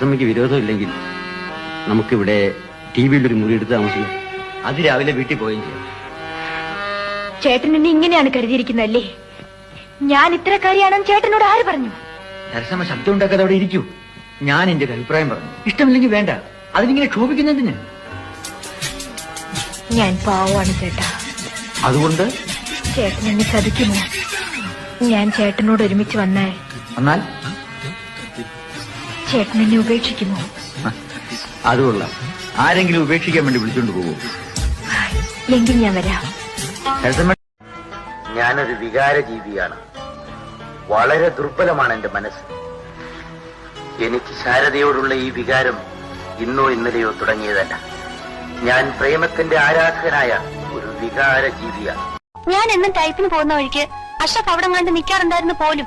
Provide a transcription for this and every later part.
സരസമ്മയ്ക്ക് വിരോധമില്ലെങ്കിൽ നമുക്കിവിടെ ടി വിയിൽ ഒരു മുറി എടുത്ത് താമസിക്കാം. അത് രാവിലെ വീട്ടിൽ പോവുകയും ചെയ്യാം. ചേട്ടൻ എന്നെ ഇങ്ങനെയാണ് കരുതിയിരിക്കുന്നതല്ലേ? ഞാൻ ഇത്ര ഇത്തരക്കാരിയാണെന്ന് ചേട്ടനോട് ആര് പറഞ്ഞു? സരസമ്മ ശബ്ദം ഉണ്ടാക്കാതെ അവിടെ ഇരിക്കൂ. ഞാൻ എന്റെ ഒരു അഭിപ്രായം പറഞ്ഞു. ഇഷ്ടമില്ലെങ്കിൽ വേണ്ട. അതിനിങ്ങനെ ക്ഷോഭിക്കുന്നതിന് ഞാൻ പാവാണ് ചേട്ടാ. അതുകൊണ്ട്? ചേട്ടൻ എന്നെ ചതിക്കുമോ ഞാൻ ചേട്ടനോട് ഒരുമിച്ച് വന്നാൽ എന്നാൽ ചേട്ടൻ എന്നെ ഉപേക്ഷിക്കുമോ അതുകൊള്ള കൊള്ളാം. ആരെങ്കിലും ഉപേക്ഷിക്കാൻ വേണ്ടി വിളിച്ചോണ്ട് പോകുമോ എങ്കിൽ ഞാൻ വരാം. ഞാനൊരു വികാര ജീവിയാണ് വളരെ ദുർബലമാണ് എന്റെ മനസ്സ്. എനിക്ക് ശാരദയോടുള്ള ഈ വികാരം ഇന്നോ ഇന്നലെയോ തുടങ്ങിയതല്ല. ഞാൻ പ്രേമത്തിന്റെ ആരാധകനായ ഒരു വികാര ജീവിയാണ് ഞാൻ എന്നും ടൈപ്പിന് പോകുന്ന വഴിക്ക് അഷ്റഫ് അവിടെ കണ്ട് നിൽക്കാറുണ്ടായിരുന്നു പോലും.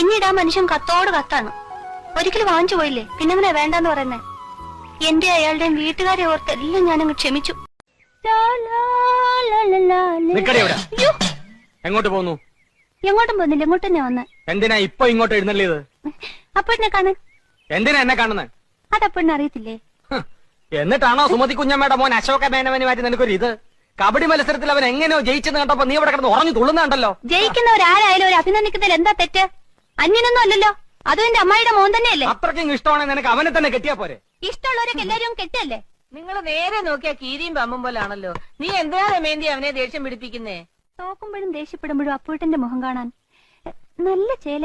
പിന്നീട് ആ മനുഷ്യൻ കത്തോട് കത്താണ്. ഒരിക്കലും വാങ്ങിച്ചു പോയില്ലേ? പിന്നെങ്ങനെ വേണ്ടെന്ന് പറയുന്നേ? എന്റെ അയാളുടെയും വീട്ടുകാരെ ഓർത്ത് എല്ലാം ഞാനങ്ങ് ക്ഷമിച്ചു. എങ്ങോട്ട് പോന്നു? എങ്ങോട്ടും പോകുന്നില്ല. എങ്ങോട്ട് തന്നെ വന്ന്? എന്തിനാ ഇപ്പൊ ഇങ്ങോട്ട് എഴുന്നള്ളിയത് അപ്പൊ എന്നെ കാണു എന്തിനാ എന്നെ കാണുന്നത് അതപ്പോഴെന്നെ അറിയത്തില്ലേ? എന്നിട്ടാണോ സുമതി കുഞ്ഞമ്മയുടെ മോൻ അശോക മേനവന് മാറ്റി നിനക്കൊരു ഇത്? കബഡി മത്സരത്തിൽ അവൻ എങ്ങനെയോ ജയിച്ചെന്ന് കണ്ടപ്പോ നീ ഇവിടെ കിടന്ന് ഉറഞ്ഞു തുള്ളുന്നുണ്ടല്ലോ ജയിക്കുന്നവരാരായാലും ഒരു അഭിനന്ദിക്കുന്നതിൽ എന്താ തെറ്റ്? അന്യനൊന്നും അല്ലല്ലോ. അതും എന്റെ അമ്മായിയുടെ മോൻ തന്നെയല്ലേ? അത്രയ്ക്കും ഇഷ്ടമാണെങ്കിൽ നിനക്ക് അവനെ തന്നെ കെട്ടിയാ പോരെ. ഇഷ്ടമുള്ളവരൊക്കെ എല്ലാരും കെട്ടല്ലേ? നിങ്ങൾ നേരെ നോക്കിയാ കീരിയും പമ്പും പോലാണല്ലോ നീ എന്തിനാ രമേന്തി അവനെ ദേഷ്യം പിടിപ്പിക്കുന്നേ? നോക്കുമ്പോഴും ദേഷ്യപ്പെടുമ്പോഴും അപ്പൂട്ടന്റെ മുഖം കാണാൻ നല്ല ചേല